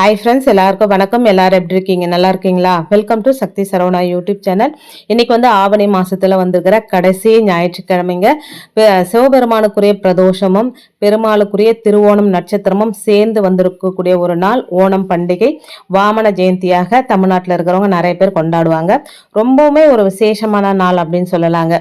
Hi friends எல்லாருக்கும் வணக்கம். எல்லாரும் எப்படி இருக்கீங்க? நல்லா இருக்கீங்களா? Welcome to Shakti Saravana YouTube channel இன்னைக்கு வந்து ஆவணி மாசத்துல வந்திருக்கிற கடைசி ஞாயிற்றுக்கிழமைங்க. சிவபெருமானுக்குரிய பிரதோஷமும் பெருமாளுக்குரிய திருவோணம் நட்சத்திரமும் சேர்ந்து வந்திருக்கக்கூடிய ஒரு நாள் ஓணம் பண்டிகை. வாமன ஜெயந்தியாக தமிழ்நாட்டில் இருக்கிறவங்க நிறைய பேர் கொண்டாடுவாங்க. ரொம்பவுமே ஒரு விசேஷமான நாள் அப்படின்னு சொல்லலாங்க.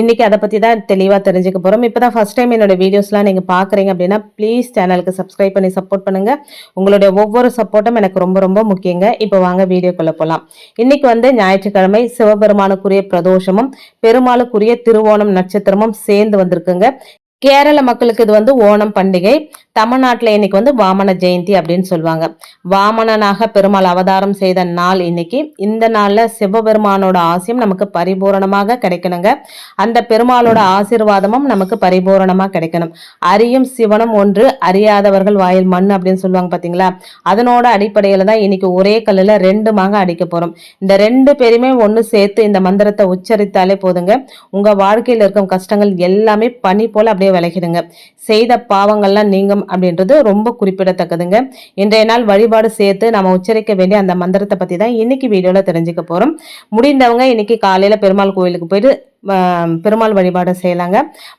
இன்னைக்கு அதை பத்தி தான் தெளிவாக தெரிஞ்சுக்க போகிறோம் இப்போ தான் ஃபர்ஸ்ட் டைம் என்னோட வீடியோஸ்லாம் நீங்கள் பார்க்குறீங்க அப்படின்னா ப்ளீஸ் சேனலுக்கு சப்ஸ்கிரைப் பண்ணி சப்போர்ட் பண்ணுங்க. உங்களுடைய ஒவ்வொரு சப்போர்ட்டும் எனக்கு ரொம்ப ரொம்ப முக்கியங்க. இப்போ வாங்க வீடியோக்குள்ளே போகலாம் இன்னைக்கு வந்து ஞாயிற்றுக்கிழமை சிவபெருமானுக்குரிய பிரதோஷமும் பெருமாளுக்குரிய திருவோணம் நட்சத்திரமும் சேர்ந்து வந்திருக்குங்க. கேரள மக்களுக்கு இது வந்து ஓணம் பண்டிகை. தமிழ்நாட்டில் இன்னைக்கு வந்து வாமன ஜெயந்தி அப்படின்னு சொல்லுவாங்க. வாமனனாக பெருமாள் அவதாரம் செய்த நாள் இன்னைக்கு. இந்த நாளில் சிவபெருமானோட ஆசியம் நமக்கு பரிபூரணமாக கிடைக்கணுங்க. அந்த பெருமாளோட ஆசீர்வாதமும் நமக்கு பரிபூரணமாக கிடைக்கணும். அறியும் சிவனும் ஒன்று அறியாதவர்கள் வாயில் மண் அப்படின்னு சொல்லுவாங்க பாத்தீங்களா? அதனோட அடிப்படையில் தான் இன்னைக்கு ஒரே கல்லுல ரெண்டு மாங்க அடிக்க போகிறோம் இந்த ரெண்டு பேருமே ஒன்று சேர்த்து இந்த மந்திரத்தை உச்சரித்தாலே போதுங்க. உங்கள் வாழ்க்கையில் இருக்கும் கஷ்டங்கள் எல்லாமே பனி போல அப்படியே விலகிடுங்க. செய்த பாவங்கள்லாம் நீங்கும் அப்படின்றது ரொம்ப குறிப்பிடத்தக்கதுங்க. இன்றைய நாள் வழிபாடு சேர்த்து நம்ம உச்சரிக்க வேண்டிய அந்த மந்திரத்தை பத்தி தான் இன்னைக்கு வீடியோவில் தெரிஞ்சுக்க போறோம். முடிந்தவங்க இன்னைக்கு காலையில் பெருமாள் கோயிலுக்கு போயிட்டு பெருமாள் வழிபாடு செய்யலாங்க.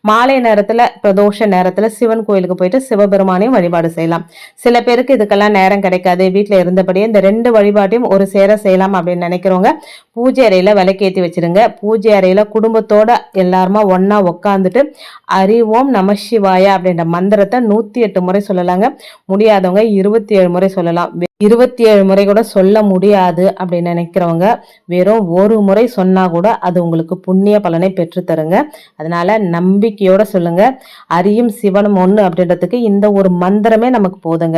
மாலை நேரத்தில் பிரதோஷ நேரத்தில் சிவன் கோயிலுக்கு போயிட்டு சிவபெருமானையும் வழிபாடு செய்யலாம். சில பேருக்கு இதுக்கெல்லாம் நேரம் கிடைக்காது. வீட்டில் இருந்தபடியே இந்த ரெண்டு வழிபாட்டையும் ஒரு சேர செய்யலாம் அப்படின்னு நினைக்கிறவங்க பூஜை அறையில் விளக்கேத்தி வச்சிருங்க. பூஜை அறையில் குடும்பத்தோட எல்லாருமா ஒன்றா உக்காந்துட்டு அறிவோம் நமசிவாய அப்படின்ற மந்திரத்தை நூற்றி எட்டு முறை சொல்லலாங்க. முடியாதவங்க இருபத்தி ஏழு முறை சொல்லலாம். இருபத்தி ஏழு முறை கூட சொல்ல முடியாது அப்படின்னு நினைக்கிறவங்க வெறும் ஒரு முறை சொன்னால் கூட அது உங்களுக்கு புண்ணிய பலன் பெற்று தருங்க அதனால நம்பிக்கையோட சொல்லுங்க. அறியும் சிவனும் ஒன்று அப்படின்றதுக்கு இந்த ஒரு மந்திரமே நமக்கு போதுங்க.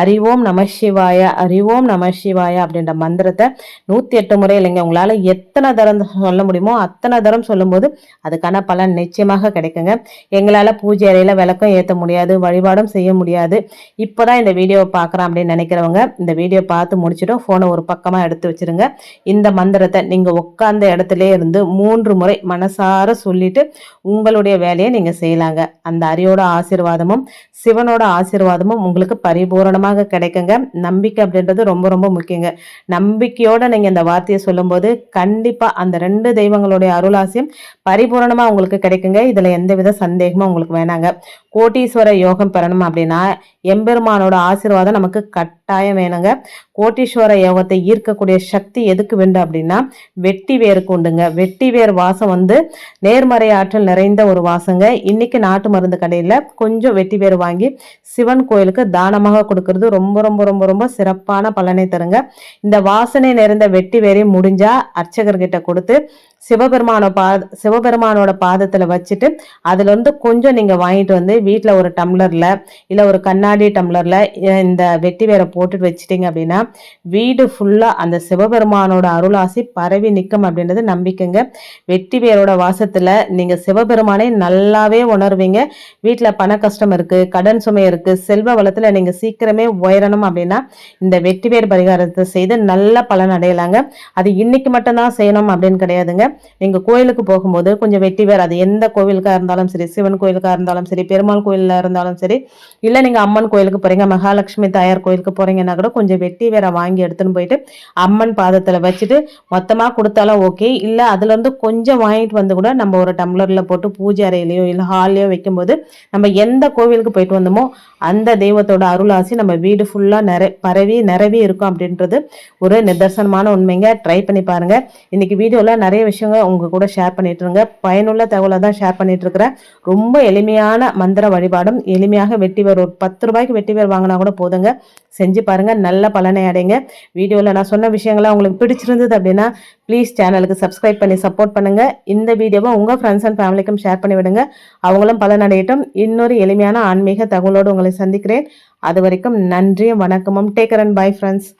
அறிவோம் நம சிவாய அறிவோம் நம சிவாய அப்படின்ற மந்திரத்தை நூத்தி எட்டு முறை இல்லைங்க. உங்களால எத்தனை தரம் சொல்ல முடியுமோ அத்தனை தரம் சொல்லும்போது அதுக்கான பலன் நிச்சயமாக கிடைக்குங்க. எங்களால பூஜை அறையில விளக்கம் ஏற்ற முடியாது வழிபாடும் செய்ய முடியாது. இப்போதான் இந்த வீடியோவை பார்க்குறேன் அப்படின்னு நினைக்கிறவங்க இந்த வீடியோ பார்த்து முடிச்சிடும் ஃபோனை ஒரு பக்கமாக எடுத்து வச்சிருங்க. இந்த மந்திரத்தை நீங்கள் உட்கார்ந்த இடத்துல இருந்து மூன்று முறை மனசார சொல்லிட்டு உங்களுடைய வேலையை நீங்கள் செய்யலாங்க. அந்த அரியோட ஆசீர்வாதமும் சிவனோட ஆசீர்வாதமும் உங்களுக்கு பரிபூரணமாக கிடைக்குங்க. நம்பிக்கை அப்படின்றது ரொம்ப ரொம்ப முக்கியங்க. நம்பிக்கையோட நீங்கள் இந்த வார்த்தையை சொல்லும்போது கண்டிப்பாக அந்த ரெண்டு தெய்வங்களுடைய அருளாசியம் பரிபூரணமாக உங்களுக்கு கிடைக்குங்க. இதில் எந்தவித சந்தேகமும் உங்களுக்கு வேணாங்க. கோட்டீஸ்வர யோகம் பெறணும் அப்படின்னா எம்பெருமானோட ஆசீர்வாதம் நமக்கு கட்டாயம் வேணுங்க. கோட்டீஸ்வர யோகத்தை ஈர்க்கக்கூடிய சக்தி எதுக்கு வேண்டும் அப்படின்னா வெட்டி வேருக்கு உண்டுங்க. வெட்டி வேர் வாசம் வந்து நேர்மறை ஆற்றல் நிறைந்த ஒரு வாசங்க. இன்னைக்கு நாட்டு மருந்து கடையில் கொஞ்சம் வெட்டி வேர் வாங்கி சிவன் கோயிலுக்கு தானமாக கொடுக்கறது ரொம்ப ரொம்ப ரொம்ப ரொம்ப சிறப்பான பலனை தருங்க. இந்த வாசனை நிறைந்த வெட்டி வேரையும் முடிஞ்சா அர்ச்சகர்கிட்ட கொடுத்து சிவபெருமானோட பாத சிவபெருமானோட பாதத்தில் வச்சுட்டு அதில் வந்து கொஞ்சம் நீங்கள் வாங்கிட்டு வந்து வீட்டில் ஒரு டம்ளரில் இல்லை ஒரு கண்ணாடி டம்ளரில் இந்த வெட்டி வேரை போட்டுட்டு வச்சுட்டிங்க அப்படின்னா வீடு ஃபுல்லாக அந்த சிவபெருமானோட அருளாசி பரவி நிற்கும் அப்படின்றது நம்பிக்கைங்க. வெட்டி வேரோட வாசத்தில் நீங்கள் சிவபெருமானை நல்லாவே உணர்வீங்க. வீட்டில் பண கஷ்டம் இருக்குது கடன் சுமை இருக்குது செல்வ வளத்தில் நீங்கள் சீக்கிரமே உயரணும் அப்படின்னா இந்த வெட்டி வேர் பரிகாரத்தை செய்து நல்ல பலன் அடையலாங்க. அது இன்னைக்கு மட்டும்தான் செய்யணும் அப்படின்னு கிடையாதுங்க. நீங்கள் கோயிலுக்கு போகும்போது கொஞ்சம் வெட்டி வேறு அது எந்த கோவிலுக்கா இருந்தாலும் சரி சிவன் கோயிலுக்கா இருந்தாலும் சரி பெருமாள் கோயிலில் இருந்தாலும் சரி இல்லை நீங்கள் அம்மன் கோயிலுக்கு போறீங்க மகாலட்சுமி தாயார் கோயிலுக்கு போறீங்கன்னா கூட கொஞ்சம் வெட்டி வேற வாங்கி எடுத்துன்னு போயிட்டு அம்மன் பாதத்தில் வச்சுட்டு மொத்தமாக கொடுத்தாலும் ஓகே இல்லை அதுலேருந்து கொஞ்சம் வாங்கிட்டு வந்து கூட நம்ம ஒரு டம்ளரில் போட்டு பூஜை அறையிலையோ இல்லை ஹால்லையோ வைக்கும்போது நம்ம எந்த கோவிலுக்கு போயிட்டு வந்தோமோ அந்த தெய்வத்தோட அருளாசி நம்ம வீடு ஃபுல்லாக நிறை பரவி நிறவி இருக்கும் அப்படின்றது ஒரு நிதர்சனமான உண்மைங்க. ட்ரை பண்ணி பாருங்க. இன்றைக்கி வீடியோவில் நிறைய விஷயங்கள் உங்க கூட ஷேர் பண்ணிட்டுருங்க பயனுள்ள தகவலை தான் ஷேர் பண்ணிட்டுருக்கிறேன் ரொம்ப எளிமையான மந்திர வழிபாடும் எளிமையாக வெட்டி வேர் ஒரு பத்து ரூபாய்க்கு வெட்டி வேர் வாங்கினா கூட போதுங்க. செஞ்சு பாருங்க நல்ல பலனை அடைங்க. வீடியோவில் நான் சொன்ன விஷயங்கள்லாம் உங்களுக்கு பிடிச்சிருந்தது அப்படின்னா ப்ளீஸ் சேனலுக்கு சப்ஸ்கிரைப் பண்ணி சப்போர்ட் பண்ணுங்கள் இந்த வீடியோவை உங்கள் ஃப்ரெண்ட்ஸ் அண்ட் ஃபேமிலிக்கும் ஷேர் பண்ணி விடுங்க. அவங்களும் பலன் அடையட்டும். இன்னொரு எளிமையான ஆன்மீக தகவலோடு உங்களை சந்திக்கிறேன். அது வரைக்கும் நன்றியும் வணக்கமும். Taker and bye friends